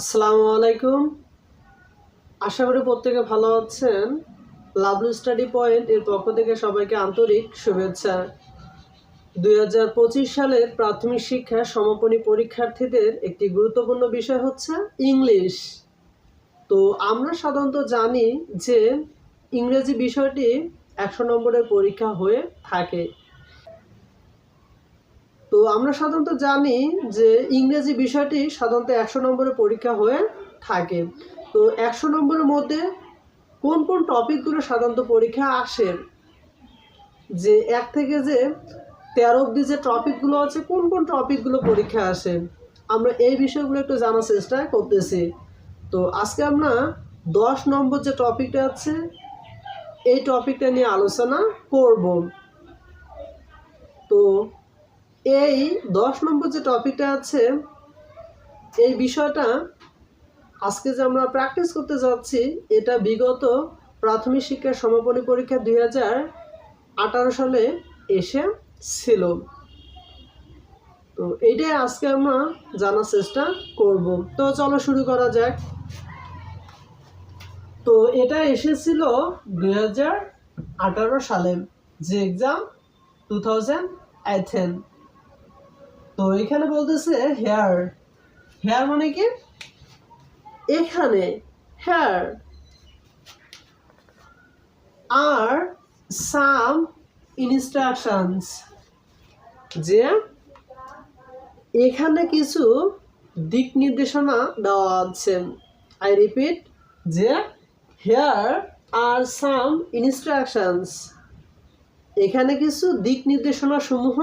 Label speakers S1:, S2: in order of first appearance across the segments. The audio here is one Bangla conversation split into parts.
S1: আসসালামু আলাইকুম। আশা করি প্রত্যেকে ভালো আছেন। লাভলু স্টাডি পয়েন্ট এর পক্ষ থেকে সবাইকে আন্তরিক শুভেচ্ছা। দুই হাজার পঁচিশ সালের প্রাথমিক শিক্ষা সমাপনী পরীক্ষার্থীদের একটি গুরুত্বপূর্ণ বিষয় হচ্ছে ইংলিশ। তো আমরা সাধারণত জানি যে ইংরেজি বিষয়টি একশো নম্বরের পরীক্ষা হয়ে থাকে। তো আমরা সাধারণত জানি যে ইংরেজি বিষয়টি সাধারণত একশো নম্বরের পরীক্ষা হয়ে থাকে। তো একশো নম্বরের মধ্যে কোন কোন টপিকগুলো সাধারণত পরীক্ষা আসে? যে এক থেকে যে তেরো অব্দি যে টপিকগুলো আছে, কোন কোন টপিকগুলো পরীক্ষা আসে? আমরা এই বিষয়গুলো একটু জানার চেষ্টা করতেছি। তো আজকে আমরা দশ নম্বর যে টপিকটা আছে, এই টপিকটা নিয়ে আলোচনা করব। তো এই দশ নম্বর যে টপিকটা আছে, এই বিষয়টা আজকে যে আমরা প্র্যাকটিস করতে যাচ্ছি, এটা বিগত প্রাথমিক শিক্ষার সমাপনী পরীক্ষা দুই হাজার আঠারো সালে এসে ছিল। তো এইটাই আজকে আমরা জানার চেষ্টা করব। তো চলো শুরু করা যাক। তো এটা এসেছিল দুই হাজার আঠারো সালে, যে এক্সাম টু থাউজেন্ড তো এখানে বলতেছে হেয়ার হেয়ার মানে কি? এখানে হেয়ার আর সাম ইনস্ট্রাকশনস যে এখানে কিছু দিক নির্দেশনা দেওয়া আছে। আই রিপিট যে হেয়ার আর সাম ইনস্ট্রাকশনস এখানে কিছু দিক নির্দেশনা সমূহ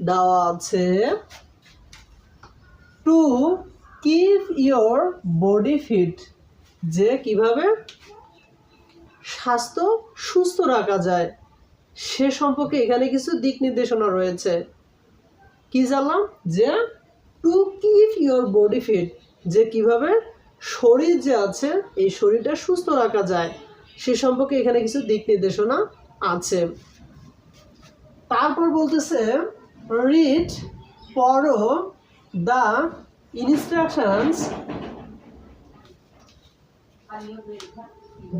S1: দেওয়া আছে to keep your body fit যে কীভাবে স্বাস্থ্য সুস্থ রাখা যায়, সে সম্পর্কে এখানে কিছু দিক নির্দেশনা রয়েছে। কি জানলাম? যে to keep your body fit যে কীভাবে শরীর যে আছে, এই শরীরটা সুস্থ রাখা যায়, সে সম্পর্কে এখানে কিছু দিক নির্দেশনা আছে। তারপর বলতেছে রিড পড়ো দ্য ইনস্ট্রাকশনস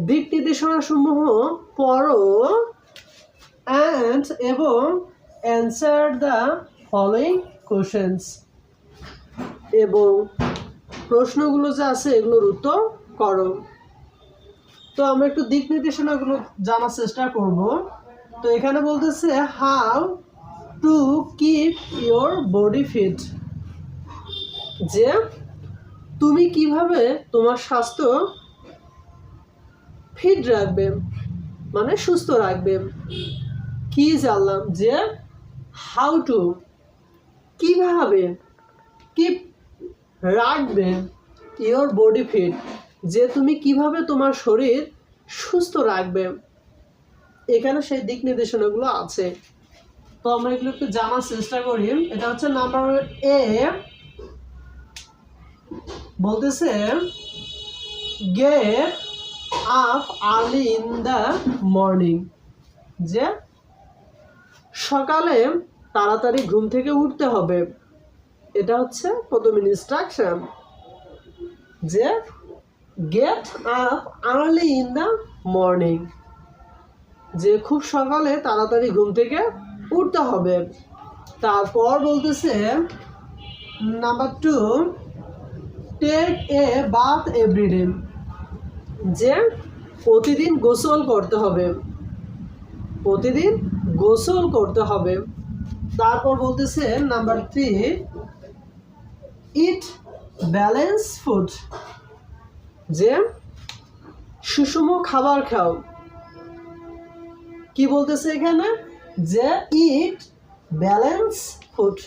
S1: দিক নির্দেশনা সমূহ পড়ো অ্যান্ড এবং অ্যান্সার দ্য ফলোয়িং কোশ্চেন্স এবং প্রশ্নগুলো যে আছে এগুলোর উত্তর করো। তো আমরা একটু দিক নির্দেশনাগুলো জানার চেষ্টা করব। তো এখানে বলতেছে how to keep your body fit যে, তুমি কীভাবে তোমার স্বাস্থ্য ফিট রাখবে মানে সুস্থ রাখবে? কি জানলাম যে হাউ টু কীভাবে কিপ রাখবে ইয়োর বডি ফিট যে, তুমি কীভাবে তোমার শরীর সুস্থ রাখবে? এখানে সেই দিক নির্দেশনাগুলো আছে। তো আমরা এগুলো একটু জানার চেষ্টা করি। এটা হচ্ছে নাম্বার এ বলতেছে get up early in the morning যে সকালে তাড়াতাড়ি ঘুম থেকে উঠতে হবে। এটা হচ্ছে প্রথম ইনস্ট্রাকশন যে get up early in the morning যে খুব সকালে তাড়াতাড়ি ঘুম থেকে উঠতে হবে। তারপর বলতেছে number two take a bath everyday যে প্রতিদিন গোসল করতে হবে। প্রতিদিন গোসল করতে হবে। তারপর বলতেছে number three eat balance food যে সুষম খাবার খাও। কি বলতেছে এখানে? যে ইট ব্যালেন্স ফুড।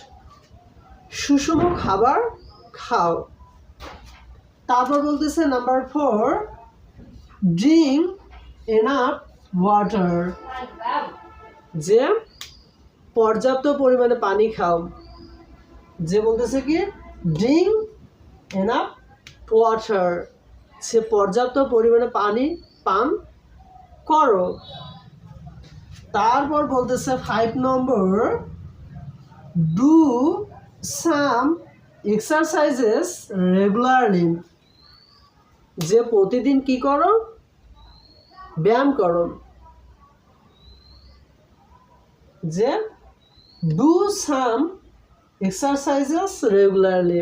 S1: সুষম খাবার খাও। তারপর বলতেছে number four drink enough water. যে পর্যাপ্ত পরিমাণে পানি খাও। যে বলতেছে কি ড্রিঙ্ক এনাফ ওয়াটার। সে পর্যাপ্ত পরিমাণে পানি পান করো। তারপর বলতেছে five number do some exercises regularly যে প্রতিদিন কি করো? ব্যায়াম করো। যে ডু সাম এক্সারসাইজেস রেগুলারলি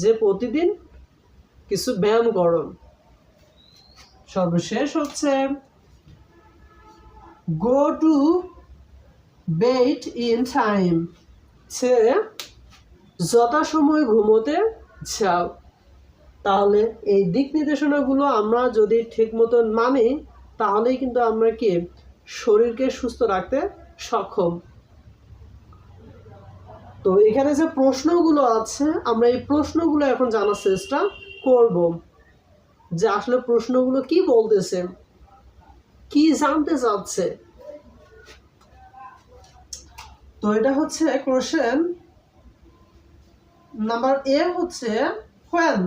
S1: যে প্রতিদিন কিছু ব্যায়াম করো। সর্বশেষ হচ্ছে go to bed in time সে যথাসময় ঘুমোতে যাও। তাহলে এই দিক নির্দেশনাগুলো আমরা যদি ঠিক মতন মানি, তাহলেই কিন্তু আমরা কি শরীরকে সুস্থ রাখতে সক্ষম। তো এখানে যে প্রশ্নগুলো আছে, আমরা এই প্রশ্নগুলো এখন জানার চেষ্টা করব। যে আসলে প্রশ্নগুলো কি বলতেছে? কি জানতে চাচ্ছে? তো এটা হচ্ছে কোশ্চেন নাম্বার এ হচ্ছে, when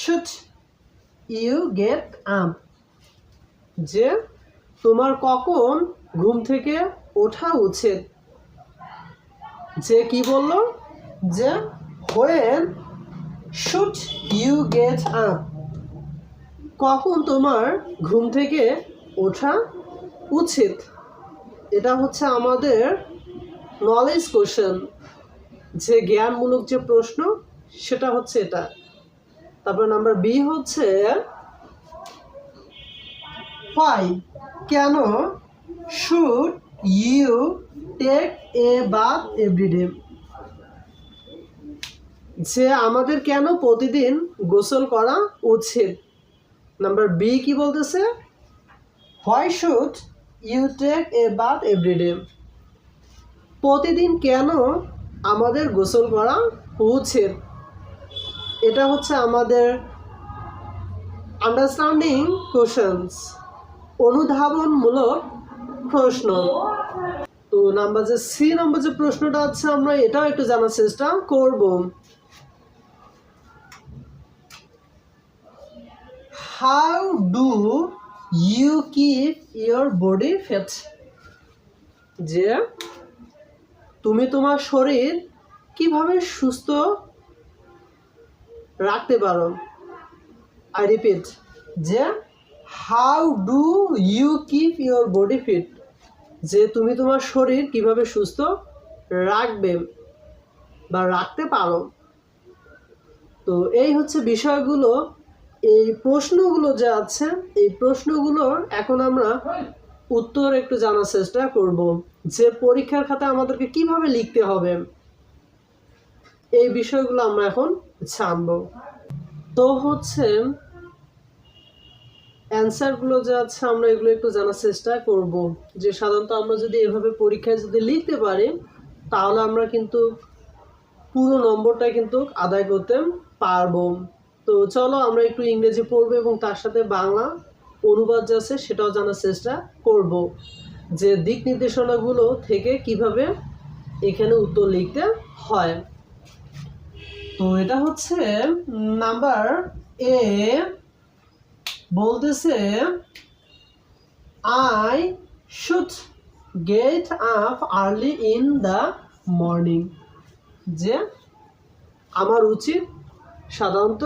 S1: should you get up? যে তোমার কখন ঘুম থেকে ওঠা উচিত? যে কি বলল? যে when should you get up? কখন তোমার ঘুম থেকে ওঠা উচিত? এটা হচ্ছে আমাদের নলেজ কোশ্চেন যে জ্ঞানমূলক যে প্রশ্ন, সেটা হচ্ছে এটা। তারপর নাম্বার বি হচ্ছে, why? কেন should you take a bath every day যে আমাদের কেন প্রতিদিন গোসল করা উচিত? নাম্বার বি কি বলতেছে? Why should you take a bath every day প্রতিদিন কেন আমাদের গোসল করা উচিত? এটা হচ্ছে আমাদের আন্ডারস্ট্যান্ডিং কোশ্চেন্স অনুধাবনমূলক প্রশ্ন। তো নাম্বার যে সি নাম্বার যে প্রশ্নটা আছে, আমরা এটাও একটু জানার চেষ্টা করব। How do you keep your body fit যে, তুমি তোমার শরীর কীভাবে সুস্থ রাখতে পারো? আই রিপিট যে how do you keep your body fit যে, তুমি তোমার শরীর কীভাবে সুস্থ রাখবে বা রাখতে পারো? তো এই হচ্ছে বিষয়গুলো এই প্রশ্নগুলো যে আছে, এই প্রশ্নগুলোর এখন আমরা উত্তর একটু জানার চেষ্টা করব। যে পরীক্ষার খাতা আমাদেরকে কীভাবে লিখতে হবে, এই বিষয়গুলো আমরা এখন জানব। তো হচ্ছে অ্যান্সারগুলো যে আছে আমরা এগুলো একটু জানার চেষ্টা করব। যে সাধারণত আমরা যদি এভাবে পরীক্ষায় যদি লিখতে পারি, তাহলে আমরা কিন্তু পুরো নম্বরটা কিন্তু আদায় করতে পারব। তো চলো আমরা একটু ইংরেজি পড়ব এবং তার সাথে বাংলা অনুবাদ যে আছে সেটাও জানার চেষ্টা করব যে দিক নির্দেশনাগুলো থেকে কীভাবে এখানে উত্তর লিখতে হয়। তো এটা হচ্ছে নাম্বার এ বলতেছে I should get up early in the morning যে আমার উচিত সাধারণত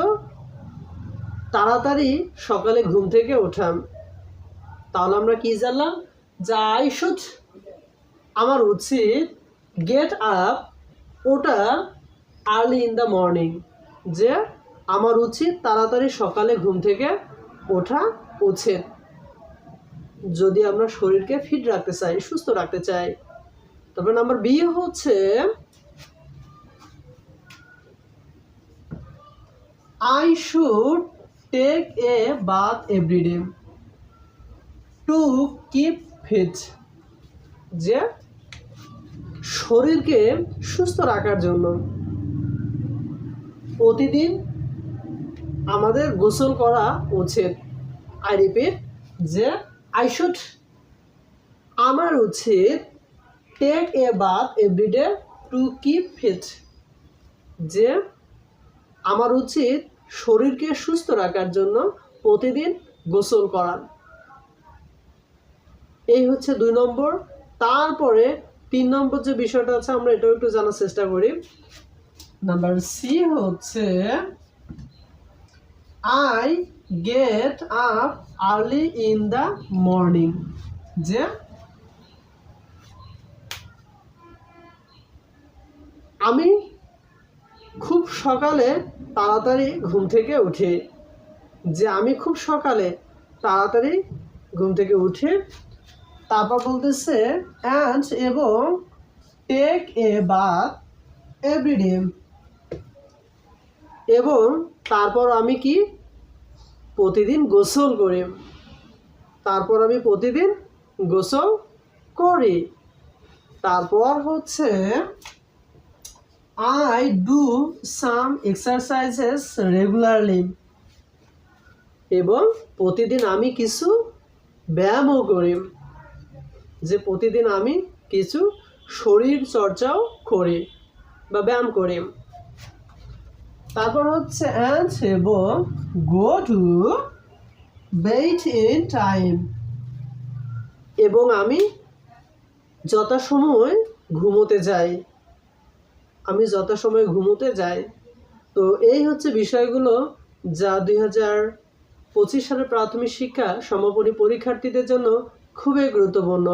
S1: তাড়াতাড়ি সকালে ঘুম থেকে ওঠাম। তাহলে আমরা কি জানলাম? যা আই আমার উচিত গেট আপ ওটা আর্লি ইন দ্য মর্নিং যে আমার উচিত তাড়াতাড়ি সকালে ঘুম থেকে ওঠা উচিত। যদি আমরা শরীরকে ফিট রাখতে চাই, সুস্থ রাখতে চাই। তারপর নাম্বার বি হচ্ছে I should take a bath every day to keep fit যে শরীরকে সুস্থ রাখার জন্য প্রতিদিন আমাদের গোসল করা উচিত। আই রিপিট যে আই শুড আমার উচিত take a bath every day to keep fit যে আমার উচিত শরীরকে সুস্থ রাখার জন্য প্রতিদিন গোসল করার এই হচ্ছে দুই নম্বর। তারপরে তিন নম্বর যে বিষয়টা আছে, আমরা এটাও একটু জানার চেষ্টা করি। নাম্বার সি হচ্ছে I get up early in the morning যে আমি খুব সকালে তাড়াতাড়ি ঘুম থেকে উঠি। যে আমি খুব সকালে তাড়াতাড়ি ঘুম থেকে উঠে, তারপর বলতেছে অ্যান্ড এবং টেক এ বাথ এভরিডে এবং তারপর আমি কি? প্রতিদিন গোসল করি। তারপর আমি প্রতিদিন গোসল করি। তারপর হচ্ছে I do some exercises regularly এবং প্রতিদিন আমি কিছু ব্যায়ামও করি। যে প্রতিদিন আমি কিছু শরীর চর্চাও করি বা ব্যায়াম করি। তারপর হচ্ছে অ্যান্ড এবং go to bed in time এবং আমি যথাসময় ঘুমোতে যাই। আমি যথাসময় ঘুমোতে যাই। তো এই হচ্ছে বিষয়গুলো যা দুই হাজার পঁচিশ সালের প্রাথমিক শিক্ষা সমাপনী পরীক্ষার্থীদের জন্য খুবই গুরুত্বপূর্ণ।